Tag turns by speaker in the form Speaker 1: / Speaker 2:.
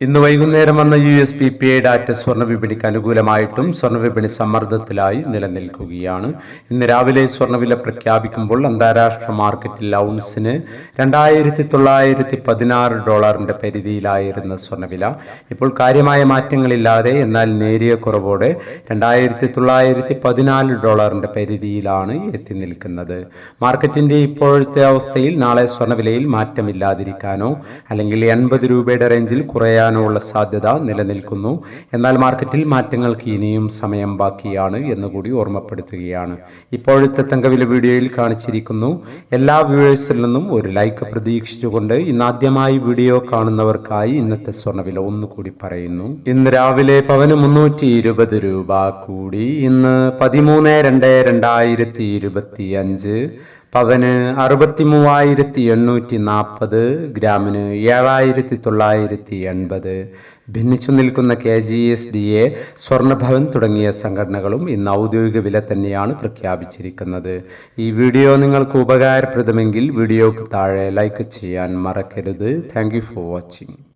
Speaker 1: ഇന്ന് വൈകുന്നേരം വന്ന U S P P I data സ്വർണ വിപണിക്ക് അനുകൂലമായിട്ടും സ്വർണ വിപണി സമ്മർദ്ദത്തിലായി നിലനിൽക്കുകയാണ്. ഇന്ന് രാവിലെ സ്വർണവില പ്രഖ്യാപിക്കുമ്പോൾ അന്താരാഷ്ട്ര മാർക്കറ്റിൽ ഔൺസിന് രണ്ടായിരത്തി തൊള്ളായിരത്തി പതിനാറ് ഡോളറിന്റെ പരിധിയിലായിരുന്ന സ്വർണവില ഇപ്പോൾ കാര്യമായ മാറ്റങ്ങളില്ലാതെ എന്നാൽ നേരിയ കുറവോടെ രണ്ടായിരത്തി തൊള്ളായിരത്തി പതിനാല് ഡോളറിന്റെ പരിധിയിലാണ് എത്തി നിൽക്കുന്നത്. മാർക്കറ്റിന്റെ ഇപ്പോഴത്തെ അവസ്ഥയിൽ നാളെ സ്വർണവിലയിൽ മാറ്റമില്ലാതിരിക്കാനോ അല്ലെങ്കിൽ എൺപത് രൂപയുടെ റേഞ്ചിൽ കുറയാനോ ഉള്ള സാധ്യത നിലനിൽക്കുന്നു. എന്നാൽ മാർക്കറ്റിൽ മാറ്റങ്ങൾക്ക് ഇനിയും സമയം ബാക്കിയാണ് എന്നുകൂടി ഓർമ്മപ്പെടുത്തുകയാണ്. ഇപ്പോഴത്തെ തങ്കവില വീഡിയോയിൽ കാണിച്ചിരിക്കുന്നു. എല്ലാ വ്യൂവേഴ്സിൽ നിന്നും ഒരു ലൈക്ക് പ്രതീക്ഷിച്ചുകൊണ്ട് ഇന്ന് ആദ്യമായി വീഡിയോ കാണുന്നവർക്കായി ഇന്നത്തെ സ്വർണവില ഒന്നുകൂടി പറയുന്നു. ഇന്ന് രാവിലെ പവന് മുന്നൂറ്റി ഇരുപത് രൂപ കൂടി. ഇന്ന് പതിമൂന്ന് രണ്ട് രണ്ടായിരത്തി ഇരുപത്തി അഞ്ച് പവന് അറുപത്തി മൂവായിരത്തി എണ്ണൂറ്റി നാൽപ്പത് ഗ്രാമിന് ഏഴായിരത്തി തൊള്ളായിരത്തി എൺപത് ഭിന്നിച്ചു നിൽക്കുന്ന K G S D A സ്വർണഭവൻ തുടങ്ങിയ സംഘടനകളും ഇന്ന് ഔദ്യോഗിക വില തന്നെയാണ് പ്രഖ്യാപിച്ചിരിക്കുന്നത്. ഈ വീഡിയോ നിങ്ങൾക്ക് ഉപകാരപ്രദമെങ്കിൽ വീഡിയോക്ക് താഴെ ലൈക്ക് ചെയ്യാൻ മറക്കരുത്. Thank for watching